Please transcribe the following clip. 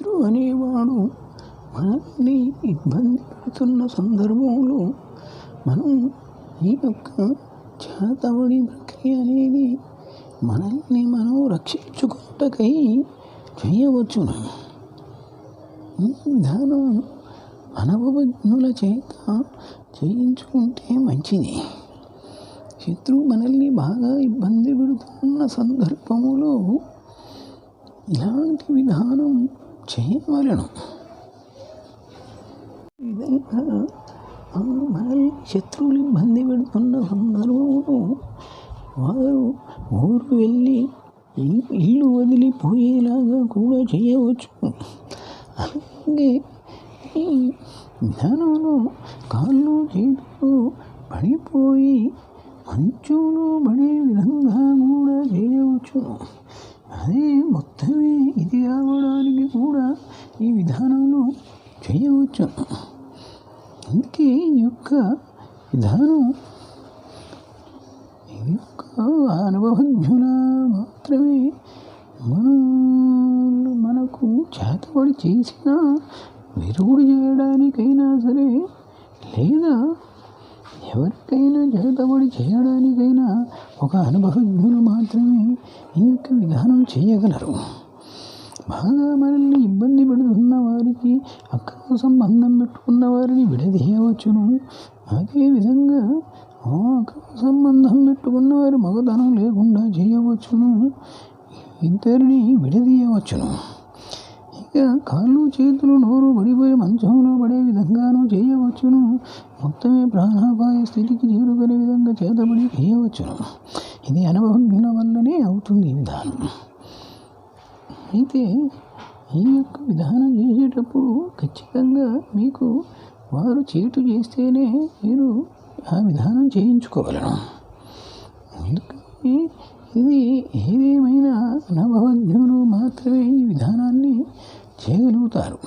శత్రువు అనేవాడు మనల్ని ఇబ్బంది పెడుతున్న సందర్భంలో మనం ఈ యొక్క చేతబడి ప్రక్రియ అనేది మనల్ని మనం రక్షించుకుంటకై చేయవచ్చును. ఈ విధానం అనుభవజ్ఞుల చేత చేయించుకుంటే మంచిది. శత్రువు మనల్ని బాగా ఇబ్బంది పెడుతున్న సందర్భములో ఇలాంటి విధానం చేయవలను ఈ విధంగా మనల్ని శత్రువులు ఇబ్బంది పెడుతున్న సందర్భంలో వారు ఊరు వెళ్ళి ఇల్లు వదిలిపోయేలాగా కూడా చేయవచ్చు. అలాగే ఈ విధానంలో కాళ్ళు చేతులు పడిపోయి మంచులో పడే విధంగా కూడా చేయవచ్చు. అదే మొత్తమే ఇది కావడానికి కూడా ఈ విధానంలో చేయవచ్చు. అందుకే ఈ యొక్క విధానం ఈ యొక్క అనుభవజ్ఞుల మాత్రమే మనం మనకు చేతబడి చేసిన విరుగుడు చేయడానికైనా సరే లేదా ఎవరికైనా చేతబడి చేయడానికైనా ఒక అనుభవజ్ఞులు మాత్రమే ఈ యొక్క విధానం చేయగలరు. బాగా మనల్ని ఇబ్బంది పెడుతున్న వారికి అక్రమ సంబంధం పెట్టుకున్న వారిని విడదీయవచ్చును. అదేవిధంగా ఆ అక్రమ సంబంధం పెట్టుకున్న వారి మగతనం లేకుండా చేయవచ్చును. ఇద్దరిని విడదీయవచ్చును. కాళ్ళు చేతులు నోరు పడిపోయి మంచంలో పడే విధంగానూ చేయవచ్చును. మొత్తమే ప్రాణాపాయ స్థితికి చేరుకునే విధంగా చేతబడి చేయవచ్చును. ఇది అనుభవజ్ఞుల వల్లనే అవుతుంది ఈ విధానం. అయితే ఈ యొక్క విధానం చేసేటప్పుడు ఖచ్చితంగా మీకు వారు చేటు చేస్తేనే మీరు ఆ విధానం చేయించుకోగలను అందుకని ఇది ఏదేమైనా అనుభవజ్ఞులు మాత్రమే ఈ విధానాన్ని 経営のとやろ。